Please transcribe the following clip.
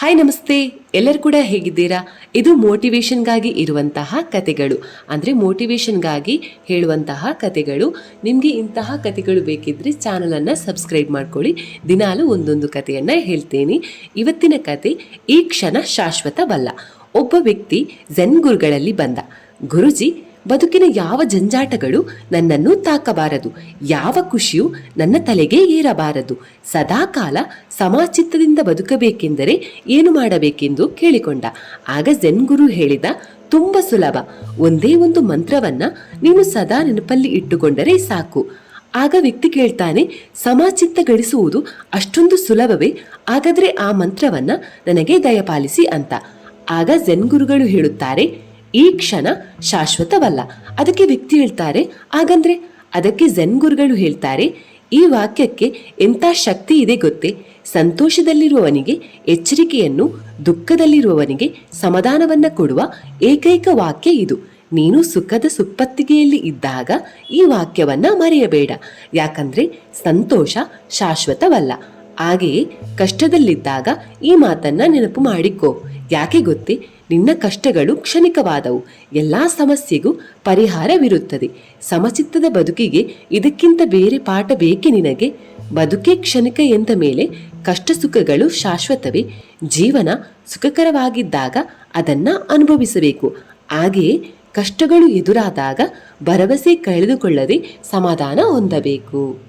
Hi ನಮಸ್ತೆ. ಎಲ್ಲರೂ ಕೂಡ ಹೇಗಿದ್ದೀರಾ? ಇದು ಮೋಟಿವೇಶನ್ಗಾಗಿ ಇರುವಂತಹ ಕತೆಗಳು. ಅಂದರೆ ಮೋಟಿವೇಶನ್ಗಾಗಿ ಹೇಳುವಂತಹ ಕತೆಗಳು. ನಿಮಗೆ ಇಂತಹ ಕತೆಗಳು ಬೇಕಿದ್ದರೆ ಚಾನಲನ್ನು ಸಬ್ಸ್ಕ್ರೈಬ್ ಮಾಡ್ಕೊಳ್ಳಿ. ದಿನಾಲು ಒಂದೊಂದು ಕಥೆಯನ್ನು ಹೇಳ್ತೇನೆ. ಇವತ್ತಿನ ಕತೆ, ಈ ಕ್ಷಣ ಶಾಶ್ವತವಲ್ಲ. ಒಬ್ಬ ವ್ಯಕ್ತಿ ಝೆನ್ ಗುರುಗಳಲ್ಲಿ ಬಂದ. ಗುರುಜಿ ಬದುಕಿನ ಯಾವ ಜಂಜಾಟಗಳು ನನ್ನನ್ನು ತಾಕಬಾರದು, ಯಾವ ಖುಷಿಯು ನನ್ನ ತಲೆಗೆ ಏರಬಾರದು. ಸದಾಕಾಲ ಸಮಾಚಿತ್ತದಿಂದ ಬದುಕಬೇಕೆಂದರೆ ಏನು ಮಾಡಬೇಕೆಂದು ಕೇಳಿಕೊಂಡ. ಆಗ ಝೆನ್ ಗುರು ಹೇಳಿದ, ತುಂಬ ಸುಲಭ. ಒಂದೇ ಒಂದು ಮಂತ್ರವನ್ನ ನೀನು ಸದಾ ನೆನಪಲ್ಲಿ ಇಟ್ಟುಕೊಂಡರೆ ಸಾಕು. ಆಗ ವ್ಯಕ್ತಿ ಕೇಳ್ತಾನೆ, ಸಮಚಿತ್ತ ಗಳಿಸುವುದು ಅಷ್ಟೊಂದು ಸುಲಭವೇ? ಹಾಗಾದ್ರೆ ಆ ಮಂತ್ರವನ್ನ ನನಗೆ ದಯಪಾಲಿಸಿ ಅಂತ. ಆಗ ಝೆನ್ ಗುರುಗಳು ಹೇಳುತ್ತಾರೆ ಈ ಕ್ಷಣ ಶಾಶ್ವತವಲ್ಲ. ಅದಕ್ಕೆ ವ್ಯಕ್ತಿ ಹೇಳ್ತಾರೆ, ಹಾಗಂದ್ರೆ ಅದಕ್ಕೆ ಝೆನ್ ಗುರುಗಳು ಹೇಳ್ತಾರೆ, ಈ ವಾಕ್ಯಕ್ಕೆ ಎಂಥ ಶಕ್ತಿ ಇದೆ ಗೊತ್ತೇ? ಸಂತೋಷದಲ್ಲಿರುವವನಿಗೆ, ಎಚ್ಚರಿಕೆಯನ್ನು, ದುಃಖದಲ್ಲಿರುವವನಿಗೆ ಸಮಾಧಾನವನ್ನ ಕೊಡುವ ಏಕೈಕ ವಾಕ್ಯ ಇದು. ನೀನು ಸುಖದ ಸುಪ್ಪತ್ತಿಗೆಯಲ್ಲಿ ಇದ್ದಾಗ ಈ ವಾಕ್ಯವನ್ನ ಮರೆಯಬೇಡ. ಯಾಕಂದ್ರೆ ಸಂತೋಷ ಶಾಶ್ವತವಲ್ಲ. ಹಾಗೆಯೇ ಕಷ್ಟದಲ್ಲಿದ್ದಾಗ ಈ ಮಾತನ್ನ ನೆನಪು ಮಾಡಿಕೋ. ಯಾಕೆ ಗೊತ್ತೇ? ನಿನ್ನ ಕಷ್ಟಗಳು ಕ್ಷಣಿಕವಾದವು. ಎಲ್ಲ ಸಮಸ್ಯೆಗೂ ಪರಿಹಾರವಿರುತ್ತದೆ. ಸಮಚಿತ್ತದ ಬದುಕಿಗೆ ಇದಕ್ಕಿಂತ ಬೇರೆ ಪಾಠ ಬೇಕೆ ನಿನಗೆ? ಬದುಕೇ ಕ್ಷಣಿಕ ಎಂದ ಮೇಲೆ ಕಷ್ಟ ಸುಖಗಳು ಶಾಶ್ವತವೇ? ಜೀವನ ಸುಖಕರವಾಗಿದ್ದಾಗ ಅದನ್ನ ಅನುಭವಿಸಬೇಕು. ಹಾಗೆಯೇ ಕಷ್ಟಗಳು ಎದುರಾದಾಗ ಭರವಸೆ ಕಳೆದುಕೊಳ್ಳದೆ ಸಮಾಧಾನ ಹೊಂದಬೇಕು.